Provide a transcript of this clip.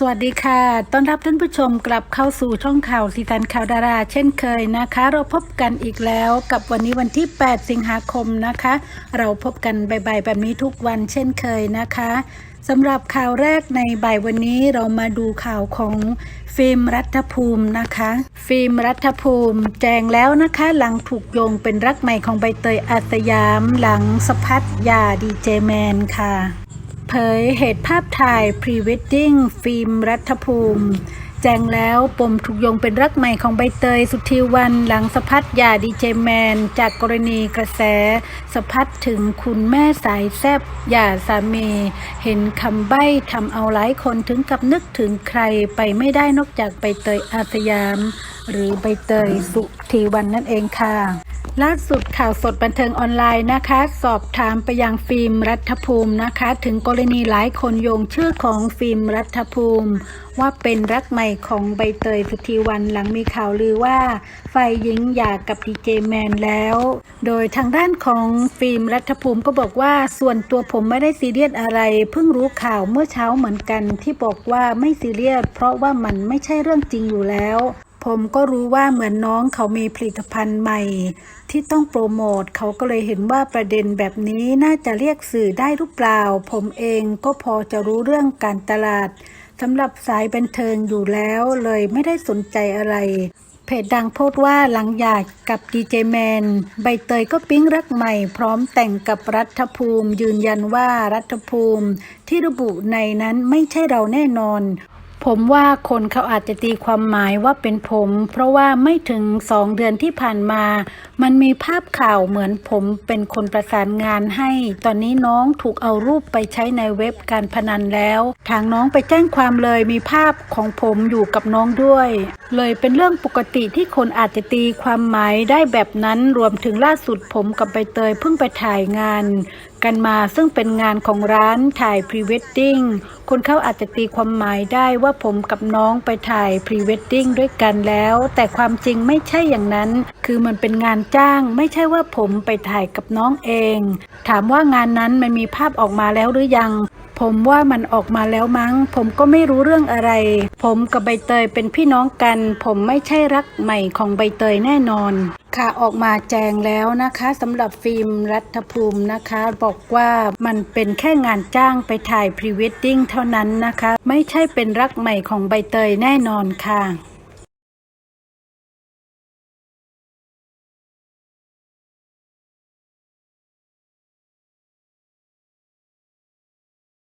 สวัสดีค่ะ ต้อนรับท่านผู้ชมกลับเข้าสู่ช่องข่าวสีสันข่าวดารา เช่นเคยนะคะ เราพบกันอีกแล้วกับวันนี้วันที่ 8 สิงหาคมนะคะ เราพบกันบ่ายๆแบบนี้ทุกวันเช่นเคยนะคะสำหรับข่าวแรกในบ่ายวันนี้เรามาดูข่าวของฟิล์มรัฐภูมินะคะ ฟิล์มรัฐภูมิแจงแล้วนะคะ หลังถูกโยงเป็นรักใหม่ของใบเตยอาสยาม หลังสะพัดยาดีเจแมนค่ะ เผยเหตุภาพถ่ายพรีเวดดิ้งฟิล์มรัฐภูมิ แจ้งแล้วปมถูกโยงเป็นรักใหม่ของใบเตยสุธีวันหลังสะพัดยาดีเจแมน จากกรณีกระแสสะพัดถึงคุณแม่สายแซบหย่าสามี เห็นคำใบ้ทำเอาหลายคนถึงกับนึกถึงใครไปไม่ได้นอกจากใบเตยอาสยาม หรือใบเตยสุธีวันนั่นเองค่ะ ล่าสุดข่าวสดบันเทิงออนไลน์นะคะ สอบถามไปยังฟิล์มรัฐภูมินะคะ ถึงกรณีหลายคนโยงชื่อของฟิล์มรัฐภูมิ ว่าเป็นรักใหม่ของใบเตยสุธีวันหลังมีข่าวลือว่าฝ่ายหญิงหย่ากกับดีเจแมนแล้ว โดยทางด้านของฟิล์มรัฐภูมิก็บอกว่าส่วนตัวผมไม่ได้ซีเรียสอะไร เพิ่งรู้ข่าวเมื่อเช้าเหมือนกันที่บอกว่าไม่ซีเรียสเพราะว่ามันไม่ใช่เรื่องจริงอยู่แล้ว ผมก็รู้ว่าเหมือนน้องเขามีผลิตภัณฑ์ใหม่ ที่ต้องโปรโมทเขาก็เลยเห็นว่าประเด็นแบบนี้น่าจะเรียกสื่อได้หรือเปล่า ผมเองก็พอจะรู้เรื่องการตลาดสำหรับสายบันเทิงอยู่แล้วเลยไม่ได้สนใจอะไร เพจดังโพสต์ว่าหลังหย่ากับดีเจแมน ใบเตยก็ปิ๊งรักใหม่ พร้อมแต่งกับรัฐภูมิ ยืนยันว่ารัฐภูมิ ที่ระบุในนั้นไม่ใช่เราแน่นอน ผมว่าคนเขาอาจจะตีความหมายว่าเป็นผม เพราะว่าไม่ถึงสองเดือนที่ผ่านมา มันมีภาพข่าวเหมือนผมเป็นคนประสานงานให้ ตอนนี้น้องถูกเอารูปไปใช้ในเว็บการพนันแล้ว ทางน้องไปแจ้งความเลยมีภาพของผมอยู่กับน้องด้วย เลยเป็นเรื่องปกติที่คนอาจจะตีความหมายได้แบบนั้นรวมถึงล่าสุดผมกับใบเตยเพิ่งไปถ่ายงาน กันมาซึ่งเป็นงานของร้านถ่ายพรีเวดดิ้งคนเขาอาจจะตีความหมายได้ว่าผมกับน้องไปถ่ายพรีเวดดิ้งด้วยกันแล้ว แต่ความจริงไม่ใช่อย่างนั้น คือมันเป็นงานจ้าง ไม่ใช่ว่าผมไปถ่ายกับน้องเอง ถามว่างานนั้นมันมีภาพออกมาแล้วหรือยัง ผมว่ามันออกมาแล้วมั้ง ผมก็ไม่รู้เรื่องอะไร ผมกับใบเตยเป็นพี่น้องกัน ผมไม่ใช่รักใหม่ของใบเตยแน่นอน ค่ะออกมาแจงแล้วนะคะสำหรับฟิล์มรัฐภูมินะคะ บอกว่ามันเป็นแค่งานจ้างไปถ่ายพรีเวดดิ้งเท่านั้นนะคะ ไม่ใช่เป็นรักใหม่ของใบเตยแน่นอนค่ะ